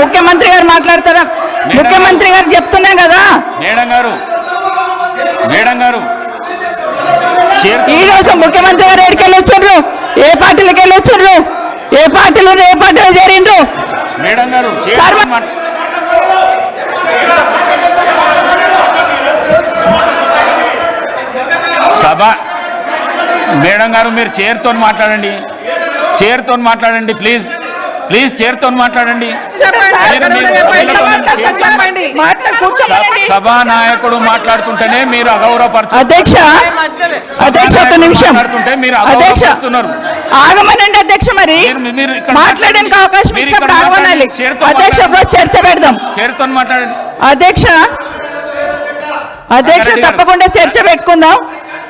ముఖ్యమంత్రి గారు మాట్లాడతారా? ముఖ్యమంత్రి గారు చెప్తున్నాం కదా. మేడం గారు. మేడం గారు. ఈ రోజు ముఖ్యమంత్రి గారు ఎక్కడికి వెళ్ళి వచ్చిండ్రు ఏ పార్టీలకు వెళ్ళి వచ్చిండ్రు ఏ పార్టీలు ఏ పార్టీలో చేరిండ్రు? మేడం గారు సభ మేడం గారు మీరు చైర్తో మాట్లాడండి. చైర్తో మాట్లాడండి ప్లీజ్. ప్లీజ్ చైర్తో మాట్లాడండి. సభా నాయకుడు మాట్లాడుతుంటేనే మీరు అగౌరవపరచు అధ్యక్ష అధ్యక్ష ఒక నిమిషం. మాట్లాడుతుంటే మీరు అధ్యక్ష అగౌరవపరుస్తున్నారు. ఆగమనండి అధ్యక్ష మరి. మాట్లాడడానికి అవకాశం ఇచ్చినప్పుడు ఆగమనాలి అధ్యక్ష చర్చ పెడదాం. చైర్తో మాట్లాడండి. అధ్యక్ష అధ్యక్ష. తప్పకుండా చర్చ పెట్టుకుందాం.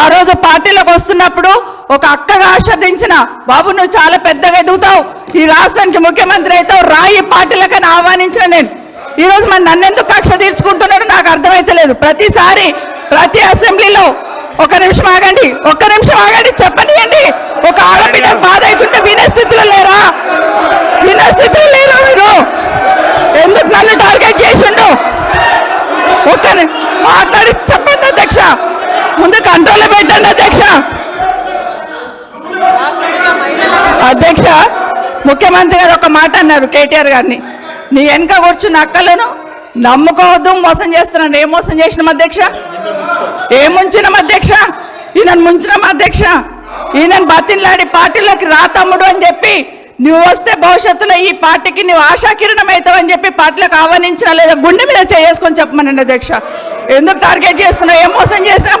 ఆ రోజు పార్టీలోకి వస్తున్నప్పుడు ఒక అక్కగా ఆశీర్వదించిన బాబు నువ్వు చాలా పెద్దగా ఎదుగుతావు. ఈ రాష్ట్రానికి ముఖ్యమంత్రి అయితే రాయి పార్టీలకని ఆహ్వానించిన నేను. ఈ రోజు మరి నన్నెందుకు కక్ష తీర్చుకుంటున్నాడు నాకు అర్థమైతలేదు. ప్రతిసారి ప్రతి అసెంబ్లీలో ఒక నిమిషం ఆగండి ఒక్క నిమిషం ఆగండి చెప్పనియండి. ఒక ఆడబిడ్డ బాధ అవుతుంటే వినే స్థితిలో లేరా? వినే స్థితిలో లేరా మీరు? ఎందుకు నన్ను టార్గెట్ చేసిండు? ఒక్క మాట్లాడి చెప్పండి అధ్యక్ష. ముందు కంట్రోల్ పెట్టండి అధ్యక్ష. అధ్యక్ష ముఖ్యమంత్రి గారు ఒక మాట అన్నారు కేటీఆర్ గారిని. నీ వెనక కూర్చున్న అక్కలను నమ్ముకోవద్దు మోసం చేస్తున్నాడు. ఏం మోసం చేసినాం అధ్యక్ష? ఏం ముంచినాం అధ్యక్ష? ఈయనను ముంచినాం అధ్యక్ష. ఈయనను బతిన్లాడి పార్టీలోకి రా తమ్ముడు అని చెప్పి నువ్వు వస్తే భవిష్యత్తులో ఈ పార్టీకి నువ్వు ఆశాకిరణం అవుతావు అని చెప్పి పార్టీలకు ఆహ్వానించిన లేదా గుండె మీద చేసుకొని చెప్పమనండి అధ్యక్ష. ఎందుకు టార్గెట్ చేస్తున్నావు? ఏం మోసం చేశాం